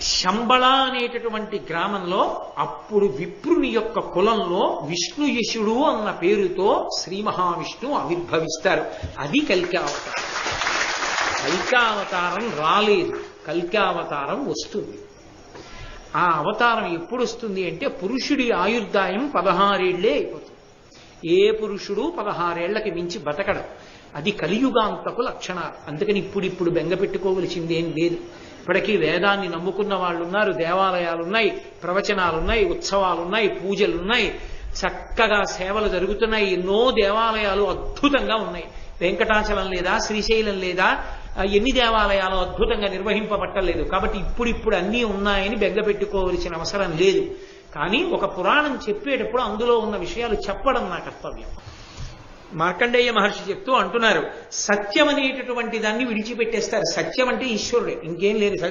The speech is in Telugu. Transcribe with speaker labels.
Speaker 1: శంబళ అనేటటువంటి గ్రామంలో అప్పుడు విప్రుని యొక్క కులంలో విష్ణు యశుడు అన్న పేరుతో శ్రీ మహావిష్ణువు ఆవిర్భవిస్తారు. అది కల్కావతారం. కల్కావతారం రాలేదు. కల్కావతారం వస్తుంది. ఆ అవతారం ఎప్పుడు వస్తుంది అంటే పురుషుడి ఆయుర్దాయం పదహారేళ్ళే అయిపోతుంది. ఏ పురుషుడు పదహారేళ్ళకి మించి బతకడం. అది కలియుగాంతకు లక్షణాలు. అందుకని ఇప్పుడిప్పుడు బెంగ పెట్టుకోవలసింది ఏం లేదు. ఇప్పటికీ వేదాన్ని నమ్ముకున్న వాళ్ళు ఉన్నారు దేవాలయాలు ఉన్నాయి ఉత్సవాలున్నాయి పూజలున్నాయి. చక్కగా సేవలు జరుగుతున్నాయి. ఎన్నో దేవాలయాలు అద్భుతంగా ఉన్నాయి. వెంకటాచలం లేదా శ్రీశైలం లేదా ఎన్ని దేవాలయాలు అద్భుతంగా నిర్వహింపబట్టలేదు. కాబట్టి ఇప్పుడిప్పుడు అన్నీ ఉన్నాయని బెంగ పెట్టుకోవలసిన అవసరం లేదు. కానీ ఒక పురాణం చెప్పేటప్పుడు అందులో ఉన్న విషయాలు చెప్పడం నా కర్తవ్యం. మార్కండేయ మహర్షి చెప్తూ అంటున్నారు సత్యం అనేటటువంటి దాన్ని విడిచిపెట్టేస్తారు. సత్యం అంటే ఈశ్వరుడే ఇంకేం లేదు.